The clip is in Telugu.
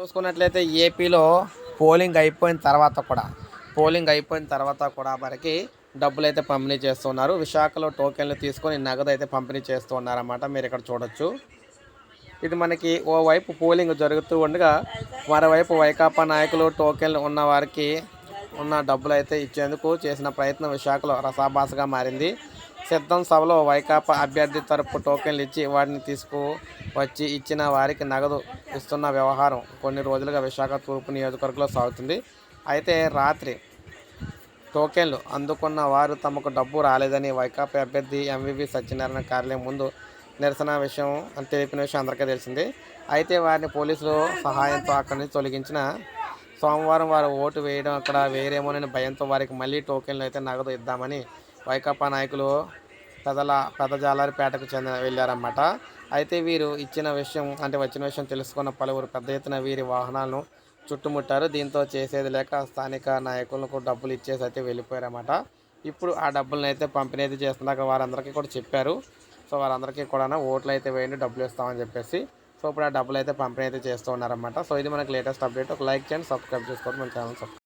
చూసుకున్నట్లయితే ఏపీలో పోలింగ్ అయిపోయిన తర్వాత కూడా పోలింగ్ అయిపోయిన తర్వాత కూడా మనకి డబ్బులు అయితే పంపిణీ చేస్తున్నారు. విశాఖలో టోకెన్లు తీసుకొని నగదు అయితే పంపిణీ చేస్తూ ఉన్నారన్నమాట మీరు ఇక్కడ చూడొచ్చు. ఇది మనకి ఓవైపు పోలింగ్ జరుగుతూ ఉండగా మరోవైపు వైకాపా నాయకులు టోకెన్లు ఉన్న వారికి ఉన్న డబ్బులు అయితే ఇచ్చేందుకు చేసిన ప్రయత్నం విశాఖలో రసాభాసగా మారింది. సిద్ధం సభలో వైకాపా అభ్యర్థి తరపు టోకెన్లు ఇచ్చి వాటిని తీసుకు వచ్చి ఇచ్చిన వారికి నగదు ఇస్తున్న వ్యవహారం కొన్ని రోజులుగా విశాఖ తూర్పు నియోజకవర్గంలో సాగుతుంది. అయితే రాత్రి టోకెన్లు అందుకున్న వారు తమకు డబ్బు రాలేదని వైకాపా అభ్యర్థి ఎంవివి సత్యనారాయణ కార్యాలయం ముందు నిరసన విషయం అని తెలిపిన విషయం అందరికీ తెలిసింది. అయితే వారిని పోలీసులు సహాయంతో అక్కడి నుంచి తొలగించిన సోమవారం వారు ఓటు వేయడం అక్కడ వేరేమోనని భయంతో వారికి మళ్ళీ టోకెన్లు అయితే నగదు ఇద్దామని వైకాపా నాయకులు పెదల పెదజాలారిపేటకు చెందిన వెళ్ళారన్నమాట. అయితే వీరు ఇచ్చిన విషయం అంటే వచ్చిన విషయం తెలుసుకున్న పలువురు పెద్ద ఎత్తున వీరి వాహనాలను చుట్టుముట్టారు. దీంతో చేసేది లేక స్థానిక నాయకులకు డబ్బులు ఇచ్చేసి అయితే వెళ్ళిపోయారన్నమాట. ఇప్పుడు ఆ డబ్బులను అయితే పంపిణీ అయితే చేస్తున్నాక వారందరికీ కూడా చెప్పారు. సో వారందరికీ కూడా ఓట్లు అయితే వేయండి డబ్బులు ఇస్తామని చెప్పేసి. సో ఇప్పుడు ఆ డబ్బులు అయితే పంపిణీ అయితే చేస్తూ ఉన్నారన్నమాట. సో ఇది మనకి లేటెస్ట్ అప్డేట్. ఒక లైక్ చేయండి సబ్స్క్రైబ్ చేసుకోండి మన ఛానల్ సబ్స్క్రైబ్